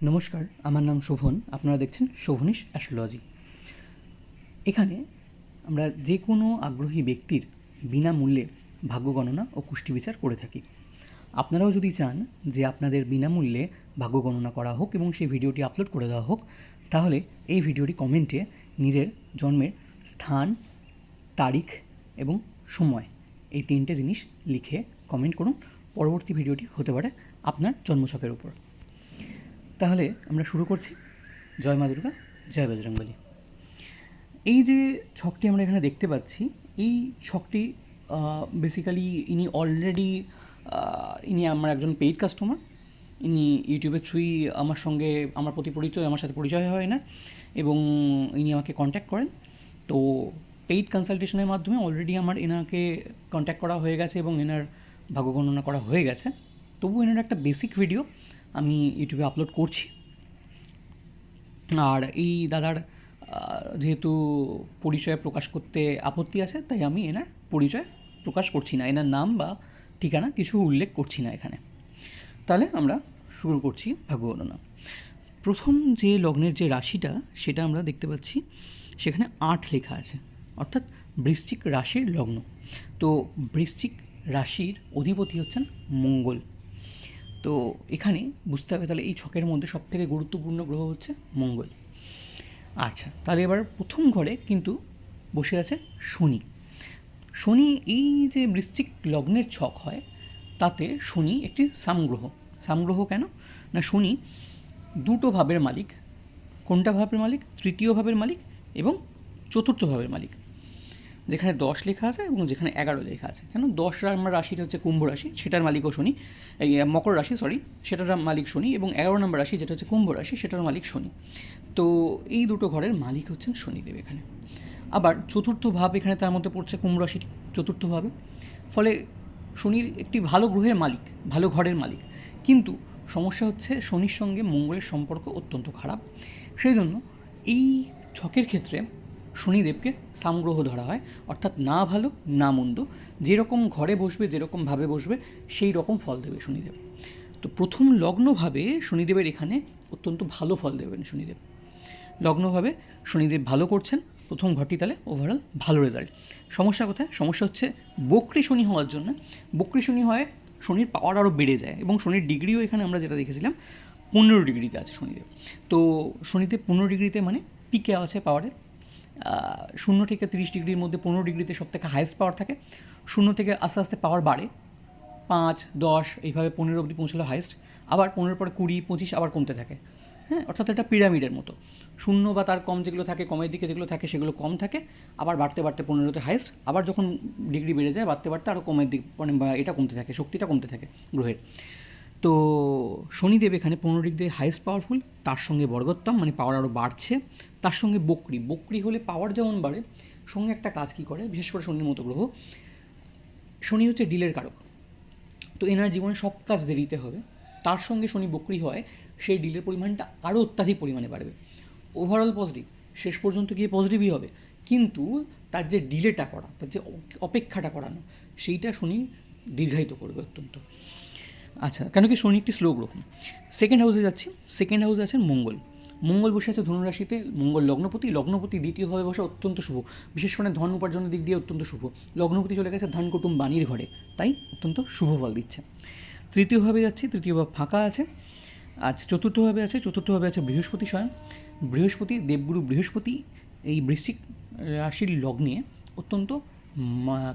নমস্কার, আমার নাম শোভন, আপনারা দেখছেন শোভনিশ অ্যাস্ট্রোলজি। এখানে আমরা যে কোনো আগ্রহী ব্যক্তির বিনামূল্যে ভাগ্য গণনা ও কুষ্টি বিচার করে থাকি। আপনারাও যদি চান যে আপনাদের বিনামূল্যে ভাগ্য গণনা করা হোক এবং সেই ভিডিওটি আপলোড করে দেওয়া হোক, তাহলে এই ভিডিওটি কমেন্টে নিজের জন্মের স্থান, তারিখ এবং সময় এই তিনটে জিনিস লিখে কমেন্ট করুন। পরবর্তী ভিডিওটি হতে পারে আপনার জন্মছকের উপর। তাহলে আমরা শুরু করছি। জয় মা দুর্গা, জয় বজরংবলী। এই যে ছকটি আমরা এখানে দেখতে পাচ্ছি, এই ছকটি বেসিক্যালি ইনি অলরেডি ইনি আমার একজন পেইড কাস্টমার ইনি ইউটিউবের থ্রুই আমার সঙ্গে, আমার প্রতি পরিচয়, আমার সাথে পরিচয় হয় না, এবং ইনি আমাকে কন্ট্যাক্ট করেন। তো পেইড কনসালটেশনের মাধ্যমে অলরেডি আমার এনাকে কন্ট্যাক্ট করা হয়ে গেছে এবং এনার ভাগ্য গণনা করা হয়ে গেছে। তবু এনার একটা বেসিক ভিডিও আমি ইউটিউবে আপলোড করছি। আর এই দাদার যেহেতু পরিচয় প্রকাশ করতে আপত্তি আছে, তাই আমি এনার পরিচয় প্রকাশ করছি না। এনার নাম বা ঠিকানা কিছু উল্লেখ করছি না এখানে। তাহলে আমরা শুরু করছি ভাগ্য গণনা প্রথম যে লগ্নের যে রাশিটা, সেটা আমরা দেখতে পাচ্ছি, সেখানে আট লেখা আছে। অর্থাৎ বৃশ্চিক রাশির লগ্ন। তো বৃশ্চিক রাশির অধিপতি হচ্ছেন মঙ্গল। তো এখানে বুঝতে হবে তাহলে এই ছকের মধ্যে সবথেকে গুরুত্বপূর্ণ গ্রহ হচ্ছে মঙ্গল। আচ্ছা তাহলে এবার প্রথম ঘরে কিন্তু বসে আছে শনি। শনি এই যে বৃশ্চিক লগ্নের ছক হয়, তাতে শনি একটি সামগ্রহ। সামগ্রহ কেন? না, শনি দুটো ভাবের মালিক, কোনটা ভাবের মালিক? তৃতীয় ভাবের মালিক এবং চতুর্থ ভাবের মালিক। যেখানে দশ লেখা আছে এবং যেখানে এগারো লেখা আছে। কেন? দশ নম্বর রাশিটা হচ্ছে কুম্ভ রাশি, সেটার মালিকও শনি। মকর রাশি সরি সেটার মালিক শনি এবং এগারো নম্বর রাশি, যেটা হচ্ছে কুম্ভ রাশি, সেটার মালিক শনি। তো এই দুটো ঘরের মালিক হচ্ছেন শনিদেব এখানে। আবার চতুর্থ ভাব এখানে তার মধ্যে পড়ছে কুম্ভ রাশিটি চতুর্থ ভাবে। ফলে শনির একটি ভালো গ্রহের মালিক, ভালো ঘরের মালিক। কিন্তু সমস্যা হচ্ছে শনির সঙ্গে মঙ্গলের সম্পর্ক অত্যন্ত খারাপ। সেই জন্য এই ছকের ক্ষেত্রে শনিদেবকে সামগ্রহ ধরা হয় অর্থাৎ না ভালো না মন্দ যেরকম ঘরে বসবে যেরকমভাবে বসবে সেই রকম ফল দেবে শনিদেব। তো প্রথম লগ্নভাবে শনিদেবের এখানে অত্যন্ত ভালো ফল দেবেন শনিদেব। লগ্নভাবে শনিদেব ভালো করছেন প্রথম ঘরটি তাহলে ওভারঅল ভালো রেজাল্ট সমস্যা কোথায়? সমস্যা হচ্ছে বক্রি শনি হওয়ার জন্য বক্রি শনি হয় শনির পাওয়ার আরও বেড়ে যায় এবং শনির ডিগ্রিও এখানে আমরা যেটা দেখেছিলাম পনেরো ডিগ্রিতে আছে শনিদেব। তো শনিদেব পনেরো ডিগ্রিতে মানে পিকে আছে পাওয়ারের আহ, শূন্য থেকে তিরিশ ডিগ্রির মধ্যে পনেরো ডিগ্রিতে সব থেকে হায়েস্ট পাওয়ার থাকে। শূন্য থেকে আস্তে আস্তে পাওয়ার বাড়ে। পাঁচ, দশ, এইভাবে পনেরো অবধি পৌঁছালো হাইস্ট আবার পনেরোর পরে কুড়ি, পঁচিশ আবার কমতে থাকে। হ্যাঁ অর্থাৎ এটা পিরামিডের মতো। শূন্য বা তার কম যেগুলো থাকে, কমের দিকে যেগুলো থাকে, সেগুলো কম থাকে। আবার বাড়তে বাড়তে পনেরোতে হাইস্ট আবার যখন ডিগ্রি বেড়ে যায়, বাড়তে বাড়তে আরও কমের দিক মানে এটা কমতে থাকে, শক্তিটা কমতে থাকে গ্রহের। তো শনিদেব এখানে পনেরো ডিগ্রি হাইস্ট পাওয়ারফুল তার সঙ্গে বর্গোত্তম মানে পাওয়ার আরও বাড়ছে। তার সঙ্গে বকরি বকরি হলে পাওয়ার যেমন বাড়ে, সঙ্গে একটা কাজ কী করে? বিশেষ করে শনির মতো গ্রহ। শনি হচ্ছে ডিলের কারক। তো এনার জীবনে সব কাজ দেরিতে হবে। তার সঙ্গে শনি বকরি হয়, সেই ডিলের পরিমাণটা আরও অত্যাধিক পরিমাণে বাড়বে। ওভারঅল পজিটিভ শেষ পর্যন্ত গিয়ে পজিটিভই হবে। কিন্তু তার যে ডিলেটা করা, তার যে অপেক্ষাটা করানো, সেইটা শনি দীর্ঘায়িত করবে অত্যন্ত। আচ্ছা কেন কি শনি একটি স্লো গ্রহ সেকেন্ড হাউসে যাচ্ছি। সেকেন্ড হাউসে আছেন মঙ্গল। মঙ্গল বসে আছে ধনুরাশিতে। মঙ্গল লগ্নপতি। লগ্নপতি দ্বিতীয়ভাবে বসে অত্যন্ত শুভ। বিশেষ করে ধন উপার্জনের দিক দিয়ে অত্যন্ত শুভ। লগ্নপতি চলে গেছে ধন কুটুম বাণীর ঘরে। তাই অত্যন্ত শুভ ফল দিচ্ছে। তৃতীয়ভাবে যাচ্ছি। তৃতীয় ভাব ফাঁকা আছে। আচ্ছা চতুর্থভাবে আছে। চতুর্থভাবে আছে বৃহস্পতি স্বয়ং। বৃহস্পতি, দেবগুরু বৃহস্পতি এই বৃশ্চিক রাশির লগ্নে অত্যন্ত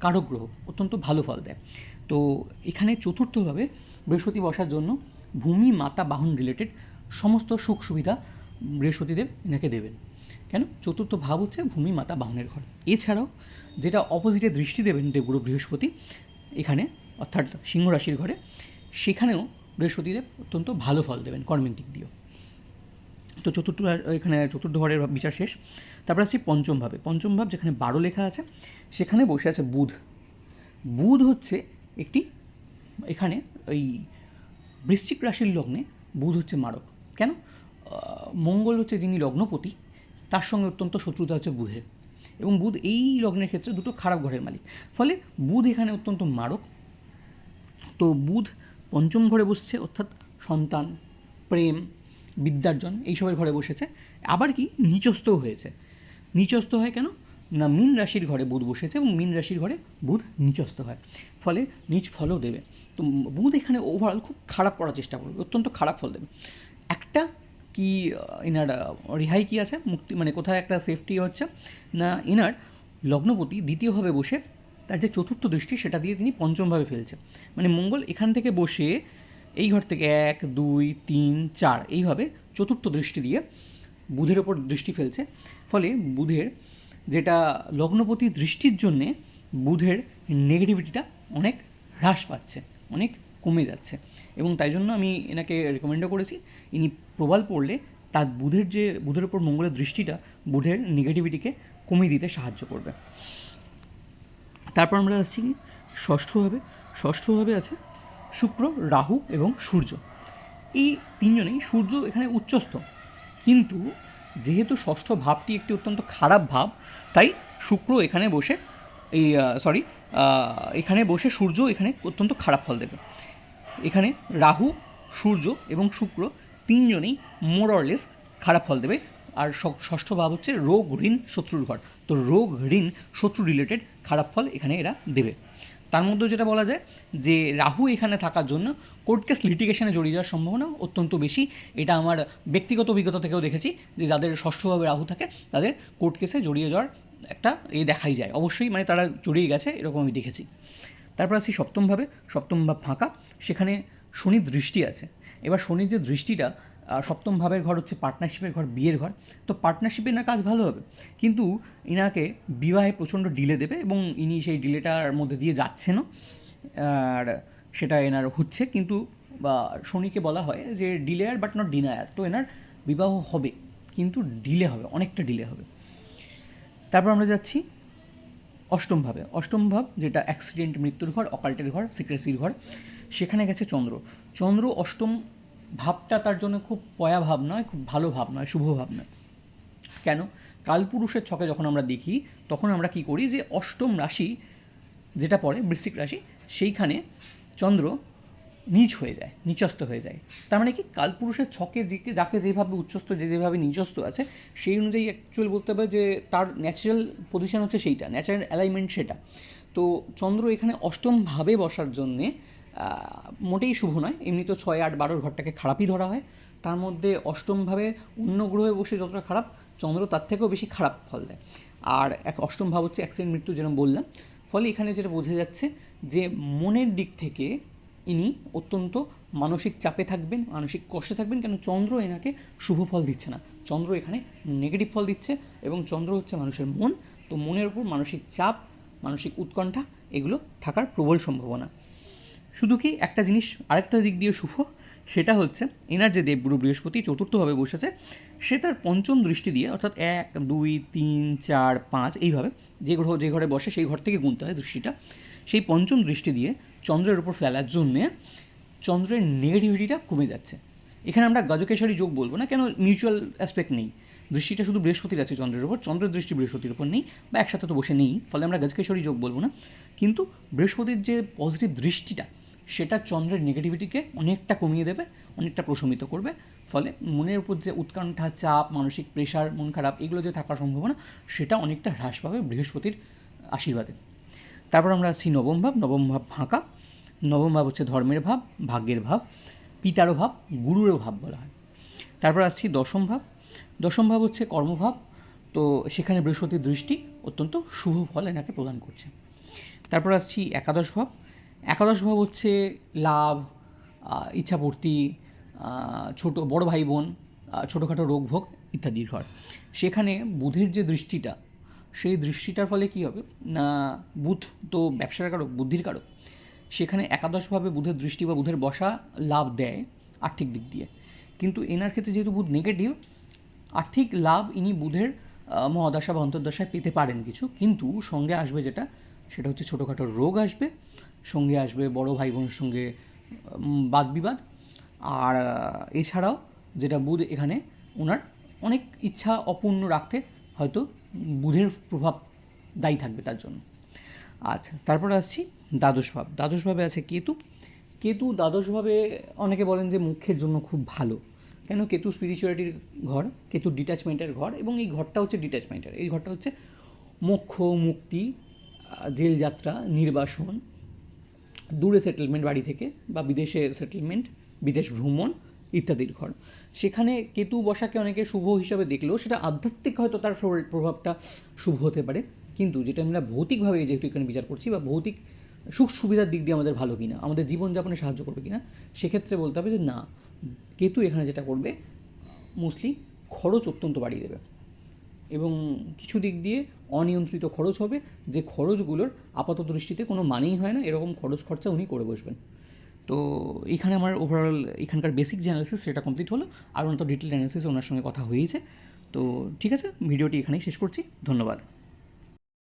কারক গ্রহ অত্যন্ত ভালো ফল দেয়। তো এখানে চতুর্থভাবে বৃহস্পতি বসার জন্য ভূমি মাতা বাহন রিলেটেড সমস্ত সুখ সুবিধা বৃহস্পতিদেব এনাকে দেবেন। কেন? চতুর্থ ভাব হচ্ছে ভূমি মাতা বাহনের ঘর। এছাড়াও যেটা অপোজিটে দৃষ্টি দেবেন দেবগুরু বৃহস্পতি, এখানে অর্থাৎ সিংহ রাশির ঘরে, সেখানেও বৃহস্পতিদেব অত্যন্ত ভালো ফল দেবেন কর্মের দিক দিয়েও। তো চতুর্থ এখানে চতুর্থ ঘরের বিচার শেষ। তারপর আসছি পঞ্চম ভাবে। পঞ্চম ভাব যেখানে বারো লেখা আছে, সেখানে বসে আছে বুধ। বুধ হচ্ছে একটি, এখানে ওই বৃশ্চিক রাশির লগ্নে বুধ হচ্ছে মারক। কেন? মঙ্গল হচ্ছে যিনি লগ্নপতি, তার সঙ্গে অত্যন্ত শত্রুতা হচ্ছে বুধের। এবং বুধ এই লগ্নের ক্ষেত্রে দুটো খারাপ ঘরের মালিক। ফলে বুধ এখানে অত্যন্ত মারক। তো বুধ পঞ্চম ঘরে বসছে, অর্থাৎ সন্তান, প্রেম, বিদ্যার্জন, এইসবের ঘরে বসেছে। আবার কি? নিচস্থও হয়েছে। নিচস্থ হয় কেন? না, মীন রাশির ঘরে বুধ বসেছে এবং মীন রাশির ঘরে বুধ নিচস্থ হয়। ফলে নিচ ফলও দেবে। তো বুধ এখানে ওভারঅল খুব খারাপ করার চেষ্টা করবে, অত্যন্ত খারাপ ফল দেবে। একটা কি, এনার রেহাই কী আছে? মুক্তি মানে কোথায় একটা সেফটি হচ্ছে? না, এনার লগ্নপতি দ্বিতীয়ভাবে বসে তার যে চতুর্থ দৃষ্টি সেটা দিয়ে তিনি পঞ্চমভাবে ফেলছে। মানে মঙ্গল এখান থেকে বসে এই ঘর থেকে এক, দুই, তিন, চার এইভাবে চতুর্থ দৃষ্টি দিয়ে বুধের ওপর দৃষ্টি ফেলছে। ফলে বুধের যেটা লগ্নপতি দৃষ্টির জন্যে বুধের নেগেটিভিটিটা অনেক হ্রাস পাচ্ছে, অনেক কমে যাচ্ছে। এবং তাই জন্য আমি এনাকে রেকমেন্ডও করেছি। ইনি প্রবাল পড়লে তার বুধের যে, বুধের ওপর মঙ্গলের দৃষ্টিটা বুধের নেগেটিভিটিকে কমিয়ে দিতে সাহায্য করবে। তারপর আমরা আসছি ষষ্ঠভাবে। ষষ্ঠভাবে আছে শুক্র, রাহু এবং সূর্য। এই তিনজনেই সূর্য এখানে উচ্চস্থ। কিন্তু যেহেতু ষষ্ঠ ভাবটি একটি অত্যন্ত খারাপ ভাব, তাই শুক্র এখানে বসে এই সরি এখানে বসে সূর্য এখানে অত্যন্ত খারাপ ফল দেবে। এখানে রাহু, সূর্য এবং শুক্র তিনজনেই মোরলেস খারাপ ফল দেবে। আর ষষ্ঠ ভাব হচ্ছে রোগ, ঋণ, শত্রুর ঘর। তো রোগ, ঋণ, শত্রু রিলেটেড খারাপ ফল এখানে এরা দেবে। তার মধ্যে যেটা বলা যায় যে রাহু এখানে থাকার জন্য কোর্ট কেস লিটিগেশনে জড়িয়ে যাওয়ার সম্ভাবনা অত্যন্ত বেশি। এটা আমার ব্যক্তিগত অভিজ্ঞতা থেকেও দেখেছি যে যাদের ষষ্ঠভাবে রাহু থাকে, তাদের কোর্ট কেসে জড়িয়ে যাওয়ার একটা এ দেখাই যায়। অবশ্যই মানে তারা জড়িয়ে গেছে, এরকম আমি দেখেছি। তারপর আসি সপ্তমভাবে সপ্তম ভাব ফাঁকা। সেখানে শনির দৃষ্টি আছে। এবার শনির যে দৃষ্টিটা সপ্তম ভাবের ঘর হচ্ছে পার্টনারশিপের ঘর, বিয়ের ঘর। তো পার্টনারশিপে না কাজ ভালো হবে। কিন্তু ইনাকে বিবাহে প্রচণ্ড ডিলে দেবে এবং ইনি সেই ডিলেটার মধ্যে দিয়ে যাচ্ছেনও। আর সেটা এনার হচ্ছে। কিন্তু, বা শনিকে বলা হয় যে ডিলেয়ার বাট নট ডিনায়ার। তো এনার বিবাহ হবে। কিন্তু ডিলে হবে, অনেকটা ডিলে হবে। তারপর আমরা যাচ্ছি অষ্টম ভাবে। অষ্টম ভাব যেটা অ্যাক্সিডেন্ট মৃত্যুর ঘর অকাল্টের ঘর সিক্রেসির ঘর, সেখানে গেছে চন্দ্র। চন্দ্র অষ্টম ভাবটা তার জন্য খুব পয়া ভাব নয়, খুব ভালো ভাব নয়, শুভ ভাব নয়। কেন? কালপুরুষের ছকে যখন আমরা দেখি, তখন আমরা কি করি যে অষ্টম রাশি যেটা পড়ে, বৃশ্চিক রাশি, সেইখানে চন্দ্র নিচ হয়ে যায়, নিচস্থ হয়ে যায়। তার মানে কি? কালপুরুষের ছকে যে, যাকে যেভাবে উচ্চস্থ, যে যেভাবে নিচস্থ আছে, সেই অনুযায়ী অ্যাকচুয়াল বলতে হবে যে তার ন্যাচারাল পজিশন হচ্ছে সেইটা ন্যাচারাল অ্যালাইনমেন্ট সেটা। তো চন্দ্র এখানে অষ্টমভাবে বসার জন্যে মোটেই শুভ নয়। এমনি তো ছয়, আট, বারোর ঘরটাকে খারাপই ধরা হয়। তার মধ্যে অষ্টমভাবে অন্য গ্রহে বসে যতটা খারাপ, চন্দ্র তার থেকেও বেশি খারাপ ফল দেয়। আর এক অষ্টম ভাব হচ্ছে অ্যাক্সিডেন্ট মৃত্যু যেরকম বললাম। ফলে এখানে যেটা বোঝা যাচ্ছে যে মনের দিক থেকে ইনি অত্যন্ত মানসিক চাপে থাকবেন, মানসিক কষ্টে থাকবেন, কেন চন্দ্র এনাকে শুভ ফল দিচ্ছে না। চন্দ্র এখানে নেগেটিভ ফল দিচ্ছে এবং চন্দ্র হচ্ছে মানুষের মন। তো মনের উপর মানসিক চাপ, মানসিক উৎকণ্ঠা, এগুলো থাকার প্রবল সম্ভাবনা। শুধু কি একটা জিনিস আরেকটা দিক দিয়ে শুভ? সেটা হচ্ছে এনার যে দেবগুরু বৃহস্পতি চতুর্থভাবে বসেছে, সে তার পঞ্চম দৃষ্টি দিয়ে, অর্থাৎ এক, দুই, তিন, চার, পাঁচ, এইভাবে যে গ্রহ, যে ঘরে বসে সেই ঘর থেকে গুনতে হয় দৃষ্টিটা, সেই পঞ্চম দৃষ্টি দিয়ে চন্দ্রের উপর ফেলার জন্যে চন্দ্রের নেগেটিভিটিটা কমে যাচ্ছে। এখানে আমরা গজকেশরী যোগ বলব না, কেন মিউচুয়াল অ্যাসপেক্ট নেই। দৃষ্টিটা শুধু বৃহস্পতির আছে চন্দ্রের উপর, চন্দ্রের দৃষ্টি বৃহস্পতির উপর নেই, বা একসাথে তো বসে নেই, ফলে আমরা গজকেশরী যোগ বলব না। কিন্তু বৃহস্পতির যে পজিটিভ দৃষ্টিটা সেটা চন্দ্রের নেগেটিভিটিকে অনেকটা কমিয়ে দেবে, অনেকটা প্রশমিত করবে। ফলে মনের উপর যে উৎকণ্ঠা, চাপ, মানসিক প্রেশার মন খারাপ, এগুলো যে থাকার সম্ভাবনা, সেটা অনেকটা হ্রাস পাবে বৃহস্পতির আশীর্বাদে। তারপর আমরা আসছি নবম ভাব নবম ভাব ফাঁকা। নবম ভাব হচ্ছে ধর্মের ভাব, ভাগ্যের ভাব, পিতারও ভাব, গুরুরও ভাব বলা হয়। তারপর আসছি দশম ভাব। দশম ভাব হচ্ছে কর্মভাব, তো সেখানে বৃহস্পতির দৃষ্টি অত্যন্ত শুভ ফল এনাকে প্রদান করছে। তারপর আসছি একাদশ ভাব। একাদশ ভাব হচ্ছে লাভ ইচ্ছাপূর্তি ছোট, বড় ভাই বোন ছোটোখাটো রোগভোগ ইত্যাদির ঘর সেখানে বুধের যে দৃষ্টিটা, সেই দৃষ্টিটার ফলে কী হবে? না, বুধ তো ব্যবসার কারক, বুদ্ধির কারক। সেখানে একাদশভাবে বুধের দৃষ্টি বা বুধের বসা লাভ দেয় আর্থিক দিক দিয়ে। কিন্তু এনার ক্ষেত্রে যেহেতু বুধ নেগেটিভ আর্থিক লাভ ইনি বুধের মহাদশা বা অন্তর্দশায় পেতে পারেন কিছু। কিন্তু সঙ্গে আসবে যেটা, সেটা হচ্ছে ছোটোখাটো রোগ আসবে সঙ্গে আসবে বড় ভাই বোনের সঙ্গে উম, বাদবিবাদ। আর এছাড়াও যেটা বুধ এখানে ওনার অনেক ইচ্ছা অপূর্ণ রাখতে হয়তো বুধের প্রভাব দায়ী থাকবে তার জন্য। আচ্ছা তারপরে আসছি দ্বাদশ ভাব। দ্বাদশ আছে কেতু। কেতু দ্বাদশভাবে অনেকে বলেন যে মুখের জন্য খুব ভালো। কেন? কেতু স্পিরিচুয়ালিটির ঘর কেতু ডিট্যাচমেন্টের ঘর এবং এই ঘরটা হচ্ছে ডিট্যাচমেন্টের এই ঘরটা হচ্ছে মোক্ষ মুক্তি জেল যাত্রা নির্বাসন দূরে সেটেলমেন্ট বাড়ি থেকে বা বিদেশে সেটেলমেন্ট বিদেশ ভ্রমণ ইত্যাদির ঘর। সেখানে কেতু বসাকে অনেকে শুভ হিসাবে দেখলেও সেটা আধ্যাত্মিক হয়তো তার প্রভাবটা শুভ হতে পারে। কিন্তু যেটা আমরা ভৌতিকভাবে যেহেতু এখানে বিচার করছি বা ভৌতিক সুখ সুবিধার দিক দিয়ে আমাদের ভালো কিনা, আমাদের জীবনযাপনে সাহায্য করবে কিনা, সেক্ষেত্রে বলতে হবে যে না, কেতু এখানে যেটা করবে মোস্টলি খরচ অত্যন্ত বাড়িয়ে দেবে। এবং কিছু দিক দিয়ে অনিয়ন্ত্রিত খরচ হবে। যে খরচগুলোর আপাত দৃষ্টিতে কোনো মানেই হয় না, এরকম খরচ খরচা উনি করে বসবেন। তো এখানে আমার ওভারঅল এখানকার বেসিক যে সেটা কমপ্লিট হলো, আর ওনার তো ডিটেল অ্যানালিসিস ওনার সঙ্গে কথা হয়েছে। তো ঠিক আছে ভিডিওটি এখানেই শেষ করছি। ধন্যবাদ।